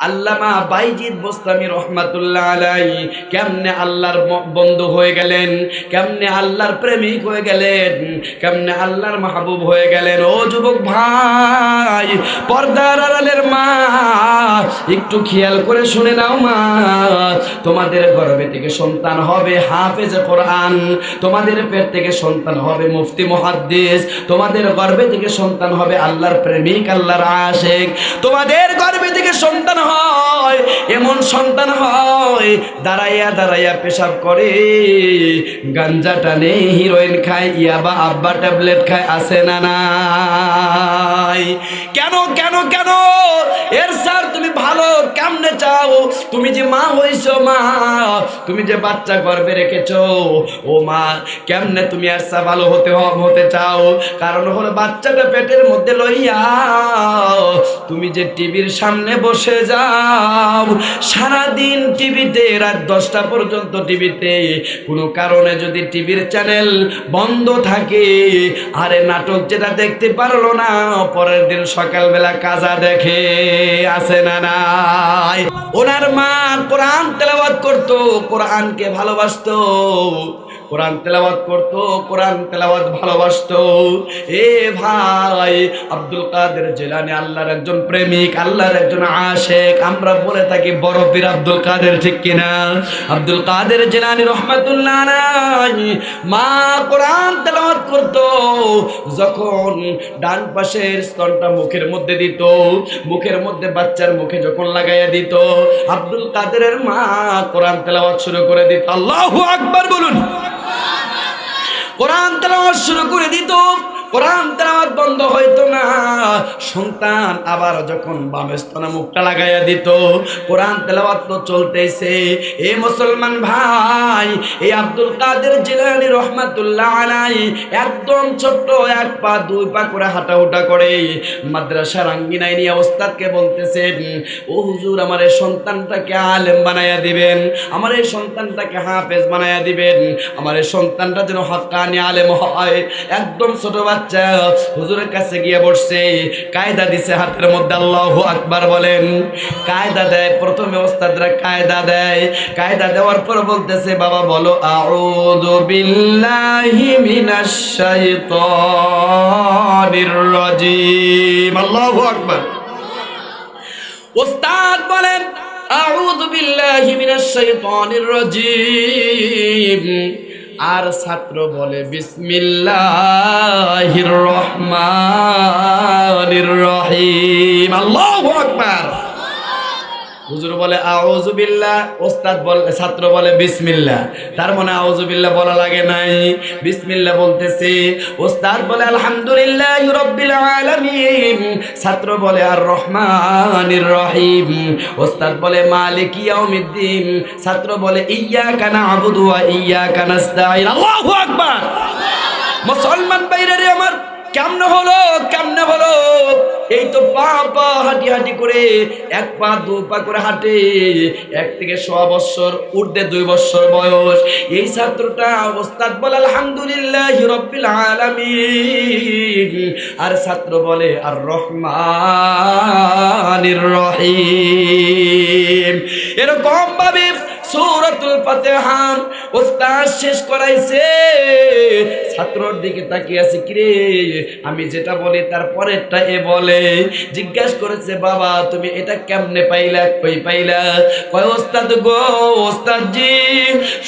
আল্লামা বাইজিদ বোস্তামি রহমাতুল্লাহ আলাই কেমনে আল্লাহর বন্ধু হয়ে গেলেন? কেমনে আল্লাহর প্রেমিক হয়ে গেলেন? কেমনে আল্লাহর মাহবুব হয়ে গেলেন? ও যুবক ভাই, পর্দার আড়ালের মা, একটু খেয়াল করে শুনে নাও মা। তোমাদের গর্ভে থেকে সন্তান হবে হাফেজ কোরআন, তোমাদের পেট থেকে সন্তান হবে মুফতি মুহাদ্দিস, তোমাদের গর্ভে থেকে সন্তান হবে আল্লাহর প্রেমিক, আল্লাহর আশেক। তোমাদের গর্ভে থেকে সন্তান হয়, এমন সন্তান হয়, দাঁড়াইয়া দাঁড়াইয়া পেশাব করে। গাঞ্জা টানে হিরোইন খায় ইয়াবা আব্বা ট্যাবলেট খায় আসে না নাই? কেন কেন কেন? এর স্যার, তুমি ভালো, কেমনে চাও? তুমি যে মা হইছো, মা, তুমি যে বাচ্চা গর্বে রেখেছো, ও মা, কেমনে তুমি আর সা ভালো হতে হতে চাও? কারণ হলো বাচ্চাটা পেটের মধ্যে লইয়া, তুমি যে টিভির সামনে বসে যাও সারাদিন টিভিতে, রাত দশটা পর্যন্ত টিভিতে। কোনো কারণে যদি টিভির চ্যানেল বন্ধ থাকে, আরে নাটক যেটা দেখতে পারল না, পরের দিন সকালবেলা কাজা দেখে আসে না নাই। ওনার মা কোরআন তেলাওয়াত করতো, কোরআনকে ভালোবাসতো। কোরআন তেলাওয়াত করতো, কোরআন তেলাওয়াত ভালোবাসতো। এ ভাই, আব্দুল কাদের জেলানি আল্লাহর একজন প্রেমিক, আল্লাহর একজন আশেক। আমরা বলে থাকি বড় পীর আব্দুল কাদের, ঠিক কিনা? আব্দুল কাদের জেলানি রহমাতুল্লাহ মা কোরআন তেলাওয়াত করতো। যখন ডান পাশের স্তনটা মুখের মধ্যে দিত, মুখের মধ্যে বাচ্চার মুখে যখন লাগাইয়া দিত, আব্দুল কাদেরের মা কোরআন তেলাওয়াত শুরু করে দিত। আল্লাহু আকবার বলুন। কোরআন তেলাওয়াত শুরু করে দিত। কোরআন তেলাওয়াত বন্ধ হইতো না। সন্তান আবার যখন বামে স্তনে মুখটা লাগাইয়া দিত, কোরআন তেলাওয়াত তো চলতেছে এ মুসলমান ভাই আব্দুল কাদের জিলানি রহমাতুল্লাহ একদম ছোট্ট, এক পা, দুই পা করে হাঁটা হুটা করে। মাদ্রাসার আঙ্গিনায় নিয়ে ওস্তাদকে ও হুজুর, আমার এই সন্তানটাকে আলেম বানাইয়া দিবেন, আমার এই সন্তানটাকে হাফেজ বানাইয়া দিবেন, আমার এই সন্তানটা যেন হক্কানি আলেম হয়। একদম ছোট বাচ্চা হুজুরের কাছে গিয়ে বসছে, কায়দা দিছে হাতের মধ্যে, আল্লাহ আকবার বলেন। কায়দা দেয়, প্রথমে ওস্তাদরা কায়দা দেয়। কায়দা দেওয়ার পর বলতেছে, বাবা বলো, আউযু বিল্লাহি মিনাশ শাইতানির রাজিম। আল্লাহু আকবার। ওস্তাদ বলেন, আউযু বিল্লাহি মিনাশ শাইতানির রাজিম। আর ছাত্র বলে বিসমিল্লাহির রহমানির রহিম। আল্লাহু আকবার। হুজুর বলে, আউযু ওস্তাদ বলে, ছাত্র বলে, বিসমিল্লাহ। তার মানে আউযু বলা লাগে নাই। বিসমিল্লাহ বলতেছে, ওস্তাদ বলে, আলহামদুলিল্লাহ রাব্বিল আলামিন। ছাত্র বলে আর রহমানির রহিম। ওস্তাদ বলে, মালিক ইয়াউমিদ্দিন। ছাত্র বলে ইয়্যাকা না'বুদু ওয়া ইয়্যাকা নাস্তাঈন। আল্লাহু আকবার। মুসলমান বাইরে আমার, কেমন হলো, কেমনে হলো? এই তো পা পা হাঁটি হাঁটি করে, এক পা, দু পা করে হাঁটে। এক থেকে ছ বছর উর্ধে দুই বছর বয়স। এই ছাত্রটা ওস্তাদ বলে, আলহামদুলিল্লাহ রব্বিল আলামিন। আর ছাত্র বলে, আর রহমানির রহিম। এরকম ভাবে সূরাতুল ফাতিহা ওস্তাদ শেষ করাইছে। ছাত্রর দিকে তাকিয়ে আছে, কিরে, আমি যেটা বলি তার পরেরটা এ বলে। জিজ্ঞাসা করেছে, বাবা, তুমি এটা কেমনে পাইলা, কই পাইলা? কয়, ওস্তাদ গো ওস্তাদ জি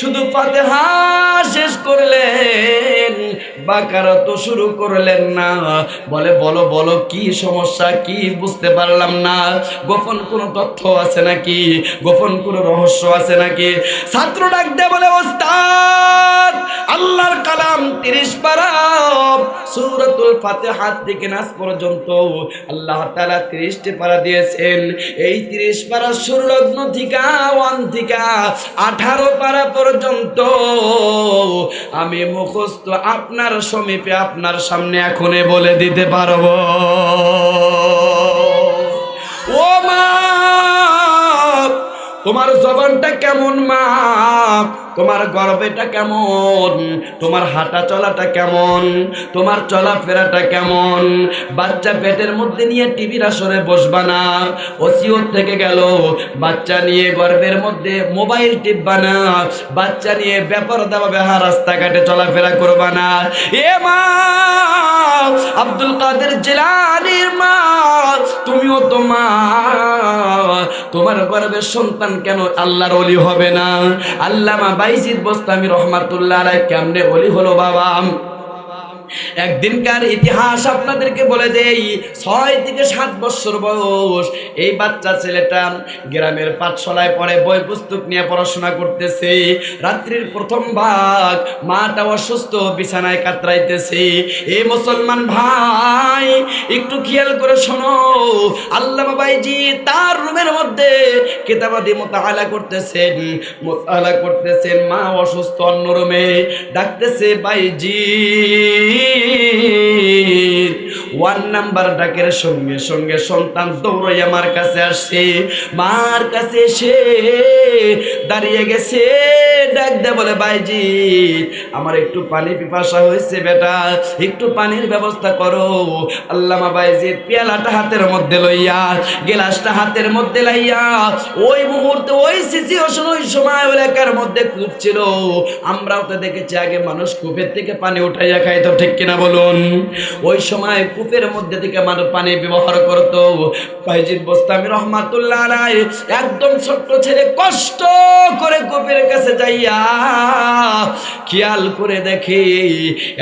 শুধু ফাতিহা শেষ করলেন বাকারা তো শুরু করলেন না। বলে, বলো বলো, কি সমস্যা, কি বুঝতে পারলাম না। গোপন কোনো তথ্য আছে নাকি? গোপন কোনো রহস্য আছে নাকি? ছাত্র ডাক দে বলে, ওস্তাদ, আল্লাহর কালাম তিরিশ পারা সূরাতুল ফাতিহা থেকে নাস পর্যন্ত আল্লাহ তাআলা 30টি পারা দিয়েছেন। এই 30 পারা সুরলগ্ন থেকে, ওয়ান থেকে 18 পারা পর্যন্ত আমি মুখস্থ আপনার সমীপে আপনার সামনে এখনই বলে দিতে পারব। ও মা তোমার জবানটা কেমন মা? তোমার গর্বেটা কেমন? তোমার হাঁটা চলাটা কেমন? তোমার চলাফেরাটা কেমন? বাচ্চা পেটের মধ্যে নিয়ে টিভির আসরে বসবা না। ওসিওর থেকে গেল, বাচ্চা নিয়ে গর্বের মধ্যে মোবাইল টিপবা না বাচ্চা নিয়ে ব্যাপার দাবা বেহা রাস্তাঘাটে চলাফেরা করবা না। এ মা, আব্দুল কাদের জেলানির মা, তুমিও তো মা। তোমার গর্বের সন্তান কেন আল্লাহর অলি হবে না? আল্লামা বাইজিদ বস্তামি রহমাতুল্লাহ আলাই কেমনে অলি হলো বাবা? একদিনকার ইতিহাস আপনাদেরকে বলে দেই, ছয় থেকে সাত বছর বয়স। এই বাচ্চা ছেলেটা গ্রামের পাঠশালায় পড়ে, বই পুস্তক নিয়ে পড়াশোনা করতেছে। রাত্রির প্রথম ভাগ, মাটা অসুস্থ, বিছানায় কাতরাইতেছে। এই মুসলমান ভাই, একটু খেয়াল করে শোনো। আল্লাহ বাইজি তার রুমের মধ্যে কেতাবাদি মোতালা করতেছেন মোতালা করতেছেন, মা অসুস্থ অন্য রুমে। ডাকতেছে, বাইজি ওয়ান নাম্বার ডাকের সঙ্গে সঙ্গে সন্তান দৌড়াই আমার কাছে আসছে। মার কাছে এসে দাঁড়িয়ে গেছে। ডাক দে বলে, বাইজি, আমার একটু পানি পিপাসা হয়েছে বেটা, একটু পানির ব্যবস্থা করো। আল্লামা বাইজি পেয়ালাটা হাতের মধ্যে লইয়া, গেলাসটা হাতের মধ্যে লাইয়া, ওই মুহূর্তে ওই সিচুয়েশন ওই সময় ওই এলাকার মধ্যে কূপ ছিল আমরাও তো দেখেছি আগে মানুষ কূপের থেকে পানি উঠাইয়া খাইতো, ঠিক কিনা বলুন? ওই সময় কূপের মধ্যে থেকে মানুষ পানি ব্যবহার করতো। বাইজিদ বোস্তামি রহমাতুল্লাহ আলাই একদম ছোট্ট ছেলে কষ্ট করে কূপের কাছে খেয়াল করে দেখে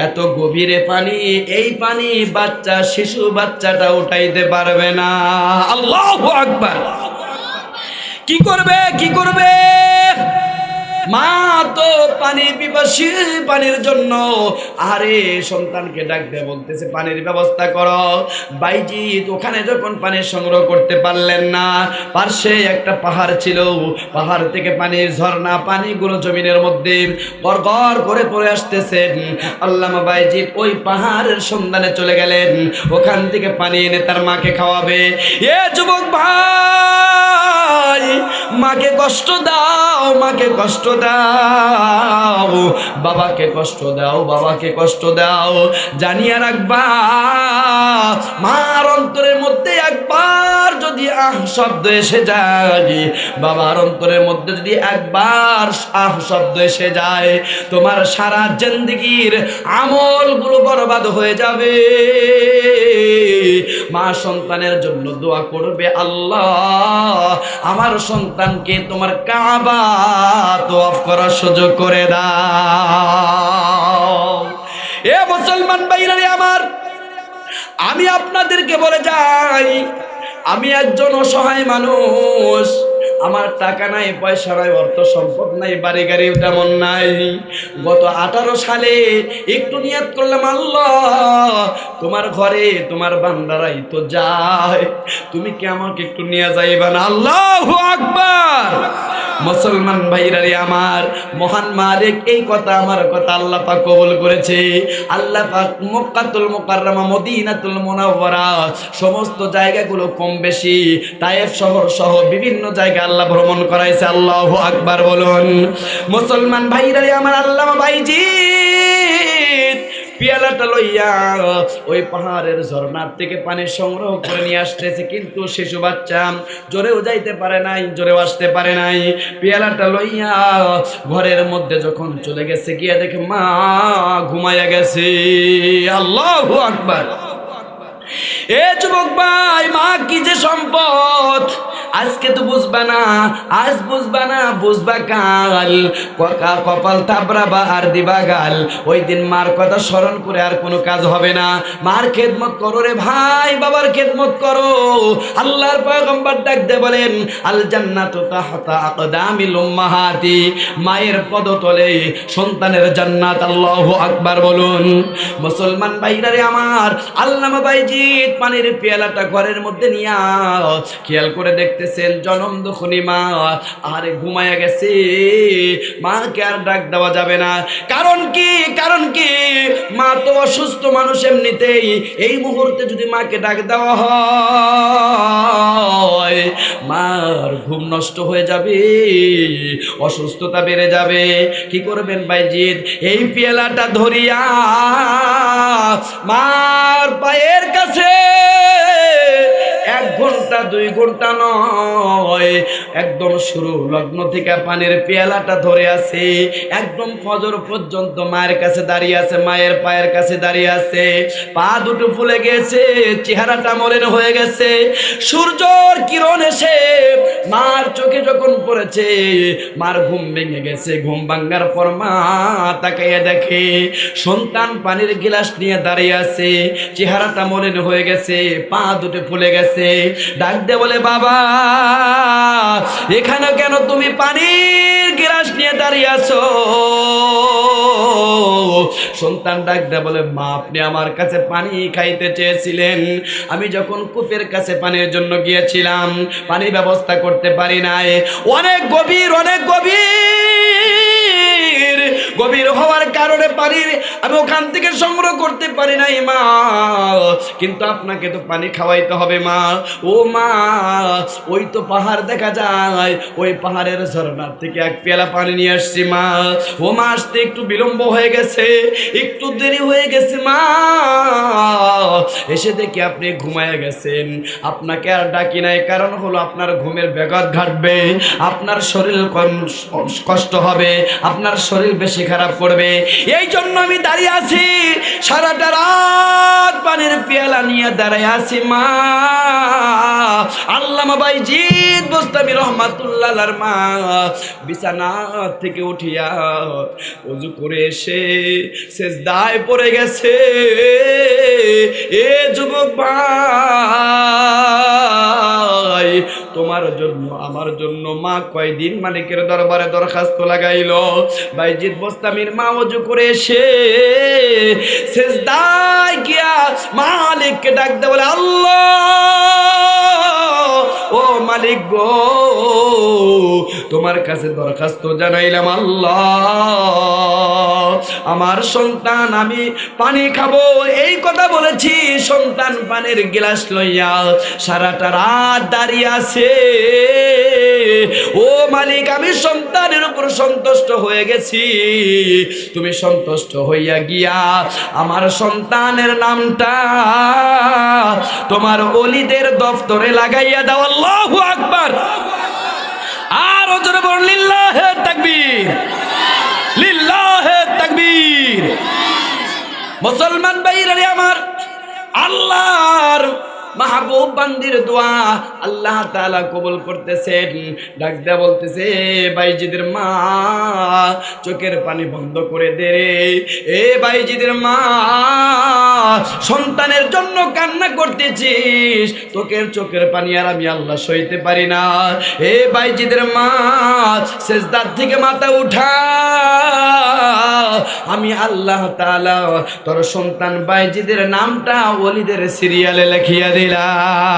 এত গভীরে পানি, এই পানি বাচ্চা, শিশু বাচ্চাটা উঠাইতে পারবে না। আল্লাহ আকবার। কি করবে কি করবে? মা তো পানি পিপাসী, পানির জন্য। আরে, সন্তানকে ডাক দিয়ে বলতেছে, পানির ব্যবস্থা করো। বাইজি ওখানে যখন পানি সংগ্রহ করতে পারলেন না, পার্শ্বে একটা পাহাড় ছিল। পাহাড় থেকে পানির ঝর্ণা, পানিগুলো জমিনের মধ্যে গড় করে পড়ে আসতেছেন। আল্লামা বাইজি ওই পাহাড়ের সন্ধানে চলে গেলেন। ওখান থেকে পানি এনে তার মাকে খাওয়াবে। এ যুবক ভাই মাকে কষ্ট দাও, মাকে কষ্ট দাও, বাবাকে কষ্ট দাও, বাবাকে কষ্ট দাও, জানিয়া রাখবা, মার অন্তরের মধ্যে আহ শব্দ এসে যায়। বাবার অন্তরের মধ্যে যদি একবার আহ শব্দ এসে যায়, তোমার সারা জিন্দগির আমলগুলো বরবাদ হয়ে যাবে। মা সন্তানের জন্য দোয়া করবে, আল্লাহ, আমার সন্তানকে তোমার কাবা তোয়াফ করার সুযোগ করে দাও। এ মুসলমান বাইরে আমার, আমি আপনাদেরকে বলে যাই আমি একজন অসহায় মানুষ। আমার টাকা নাই, পয়সা নাই, অর্থ সম্পদ নাই, বাড়ি গাড়ি তেমন নাই। গত আঠারো সালে একটু নিয়াত করলাম, আল্লাহ, তোমার ঘরে তোমার বান্দারাই তো যায়। তুমি কি আমাকে একটু নিয়ে যাইবা না? আল্লাহ আকবার! মুসলমান ভাইরারে আমার, মহান মালিক, এই কথা আমার কথা আল্লাহ পাক কবুল করেছে। আল্লাহ পাক মক্কাতুল মুকাররমা, মদিনাতুল মুনাওয়ারা, সমস্ত জায়গাগুলো কম বেশি, তায়েফ শহর সহ বিভিন্ন জায়গা আল্লাহ ভ্রমণ করাইছে। আল্লাহু আকবার বলুন। মুসলমান ভাইরারে আমার আল্লাহ ভাইজি! পিয়ালাটা লইয়া, ওই পাহাড়ের ঝর্ণার থেকে পানি সংগ্রহ করে নিয়ে আসতেছে। কিন্তু শিশু বাচ্চা জোরেও যাইতে পারে নাই জোরেও আসতে পারে নাই। পিয়ালাটা লইয়া ঘরের মধ্যে যখন চলে গেছে, গিয়ে দেখে মা ঘুমাইয়া গেছে। আল্লাহ আকবার। এ যুবক ভাই, মা কি যে সম্পদ? আজকে তো বুঝবা না, আজ বুঝবা না, বুঝবা কাল। কপাল তাবড়াবা আর দিবা গাল। ওই দিন মার কথা স্মরণ করে আর কোনো কাজ হবে না। মার খেদমত করো রে ভাই, বাবার খেদমত করো। আল্লাহর পয়গম্বর ডাক দে বলেন, আল জান্নাতু তাহতা আকদামিল উম্মাহাতি। মায়ের পদতলে সন্তানের জান্নাত আল্লাহু আকবার বলুন। মুসলমান ভাইরা রে আমার, আল্লামা বাইজিৎ পানির পেয়ালাটা ঘরের মধ্যে নিয়া খেয়াল করে দেখতে দেখতেছেন জনম দুখনি মা, আরে ঘুমায়া গেছে। মাকে আর ডাক দেওয়া যাবে না। কারণ কি? কারণ কি? মা তো অসুস্থ মানুষ এমনিতেই। এই মুহূর্তে যদি মাকে ডাক দেওয়া হয়, মার ঘুম নষ্ট হয়ে যাবে, অসুস্থতা বেড়ে যাবে। কি করবেন বাইজিৎ? এই পেয়ালাটা ধরিয়া মার পায়ের কাছে দুই ঘণ্টা নয়। একদম শুরু, লগ্ন থেকে পানির পেয়ালাটা ধরে আছে। একদম ফজর পর্যন্ত মায়ের কাছে দাঁড়িয়ে আছে, মায়ের পায়ের কাছে দাঁড়িয়ে আছে। পা দুটো ফুলে গেছে, চেহারাটা মলিন হয়ে গেছে। সূর্যর কিরণ এসে মার চোখে যখন পড়েছে, মার ঘুম ভেঙে গেছে, ঘুম ভাঙ্গার পর মা তাকাইয়া দেখে, সন্তান পানির গিলাস নিয়ে দাঁড়িয়ে আছে, চেহারাটা মলিন হয়ে গেছে, পা দুটো ফুলে গেছে, ডাক দে বলে, বাবা, এখানে কেন তুমি পানির গ্লাস নিয়ে দাঁড়িয়ে আছো? সন্তান ডাক দে বলে, মা, আপনি আমার কাছে পানি খাইতে চেয়েছিলেন। আমি যখন কূপের কাছে পানির জন্য গিয়েছিলাম, পানি ব্যবস্থা করতে পারি নাই। অনেক গভীর অনেক গভীর। গভীর হওয়ার কারণে পানির আমি ওখান থেকে সংগ্রহ করতে পারি নাই, মা। কিন্তু আপনাকে তো পানি খাওয়াইতে হবে, মা। ও, মা, ওই তো পাহাড় দেখা যায়। ওই পাহাড়ের ঝর্ণার থেকে এক পেলা পানি নিয়ে আসছি, মা। ও, মা, আসতে একটু বিলম্ব হয়ে গেছে। একটু দেরি হয়ে গেছে, মা। এসে দেখি আপনি ঘুমায় গেছেন। আপনাকে আর ডাকি নাই, কারণ হলো আপনার ঘুমের ব্যাঘাত ঘাটবে। আপনার শরীর কষ্ট হবে। আপনার শরীর বেশি খারাপ করবে। এই জন্য আমি দাঁড়িয়ে আছি, সারাটা রাত পানির পেয়ালা নিয়ে দাঁড়ায় আছি, মা। আল্লামা বাই জিদ বস্তামি রহমাতুল্লাহ মা। বিছানা থেকে উঠিয়া অজু করে এসে শেষ দায় পড়ে গেছে। এ যুবক ভাই তোমার জন্য, আমার জন্য মা কয়দিন মালিকের দরবারে দরখাস্ত লাগাইল? বাইজিৎ বস্তামির মা অজু করে এসে শেষ দায় গিয়া মালিককে ডাক দে বলে, আল্লাহ, ও মালিক গো, তোমার কাছে দরখাস্ত জানাইলাম, আল্লাহ। আমার সন্তান, আমি পানি খাব। এই কথা বলেছি, সন্তান পানির গ্লাস লইয়া সারাটা রাত দাঁড়িয়ে আছে। ও মালিক, আমি সন্তানের উপর সন্তুষ্ট হয়ে গেছি। তুমি সন্তুষ্ট হইয়া গিয়া আমার সন্তানের নামটা তোমার অলিদের দফতরে লাগাইয়া দাও। আল্লাহু আকবার। আর ওজনে বল লিল্লাহে তাকবীর লিল্লাহে তাকবীর। মুসলমান ভাইরা রে আমার। আল্লাহর মাহবুব বান্দির দোয়া আল্লাহ তাআলা কবুল করতেছেন। ডাক দেয়া বলতেছে, বাইজিদের মা, চোখের পানি বন্ধ করে দে রে। এ বাইজিদের মা, সন্তানের জন্য কান্না করতেছিস। তোকের চোখের পানি আর আমি আল্লাহ সইতে পারি না। এ বাইজিদের মা শেষদার থেকে মাথা উঠা। আমি আল্লাহ তাআলা তোর সন্তান বাইজিদের নামটা ওলিদের সিরিয়ালে লেখিয়া দিলাম।